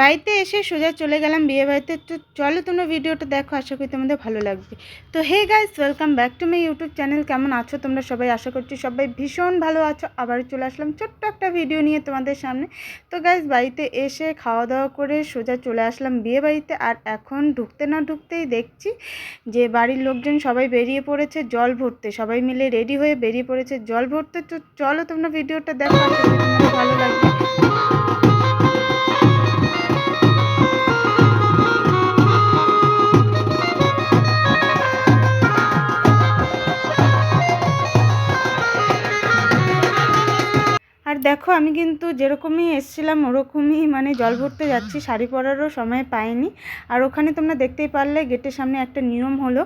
বাড়িতে এসে সোজা চলে গেলাম বিয়ে বাড়িতে। তো চলো তোমরা ভিডিওটা দেখো, আশা করি তোমাদের ভালো লাগবে। তো hey guys welcome back to my YouTube channel কেমন আছো তোমরা সবাই? আশা করছি সবাই ভীষণ ভালো আছো। আবার চলে আসলাম ছোট্ট একটা ভিডিও নিয়ে তোমাদের সামনে। তো গাইস বাড়িতে এসে খাওয়া দাওয়া করে সোজা চলে আসলাম বিয়ে বাড়িতে। আর এখন ঢুকতে না ঢুকতেই দেখছি যে বাড়ির লোকজন সবাই বেরিয়ে পড়েছে জল ভরতে। সবাই মিলে রেডি হয়ে বেরিয়ে পড়েছে জল ভরতে। তো চলো তোমরা ভিডিওটা দেখো ভালো দেখো, আমি কিন্তু যেরকমই এসছিলাম, ওরকমই মানে জল ভরতে যাচ্ছি। শাড়ি পরারও সময় পাইনি। আর ওখানে তোমরা দেখতেই পারলে, গেটের সামনে একটা নিয়ম হলো।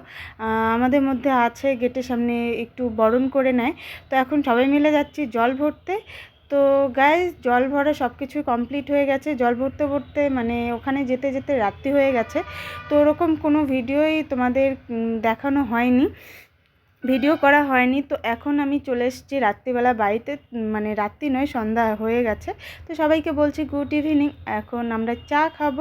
আমাদের মধ্যে আছে, গেটের সামনে একটু বরণ করে নেয়। তো এখন সবাই মিলে যাচ্ছি জল ভরতে। তো গায়ে জল ভরা সব কিছু কমপ্লিট হয়ে গেছে। জল ভরতে ভরতে মানে ওখানে যেতে যেতে রাত্রি হয়ে গেছে। তো ওরকম কোনো ভিডিওই তোমাদের দেখানো হয়নি। ভিডিও করা হয়নি, তো এখন আমি চলে এসেছি রাত্রিবেলা বাড়িতে মানে রাত্রি নয়, সন্ধ্যা হয়ে গেছে। তো সবাইকে বলছি গুড ইভিনিং এখন আমরা চা খাব।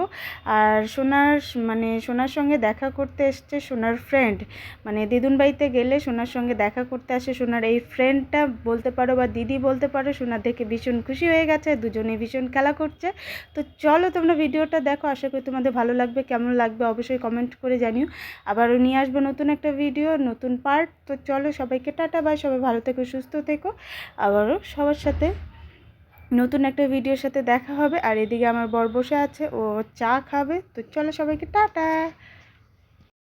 আর সোনার মানে সোনার সঙ্গে দেখা করতে এসছে সোনার ফ্রেন্ড মানে দিদুন বাড়িতে গেলে সোনার সঙ্গে দেখা করতে আসে সোনার। এই ফ্রেন্ডটা বলতে পারো বা দিদি বলতে পারো, সোনার দেখে ভীষণ খুশি হয়ে গেছে, দুজনে ভীষণ খেলা করছে। তো চলো তোমরা ভিডিওটা দেখো, আশা করি তোমাদের ভালো লাগবে, কেমন লাগবে অবশ্যই কমেন্ট করে জানিও। আবারও নিয়ে আসব নতুন একটা ভিডিও নতুন পার্ট তো চলো সবাইকে টাটা, বাই। সবাই ভালো থেকো, সুস্থ থেকো। আবারও সবার সাথে নতুন একটা ভিডিওর সাথে দেখা হবে। আর এদিকে আমার বর বসে আছে, ও চা খাবে। তো চলো সবাইকে টাটা।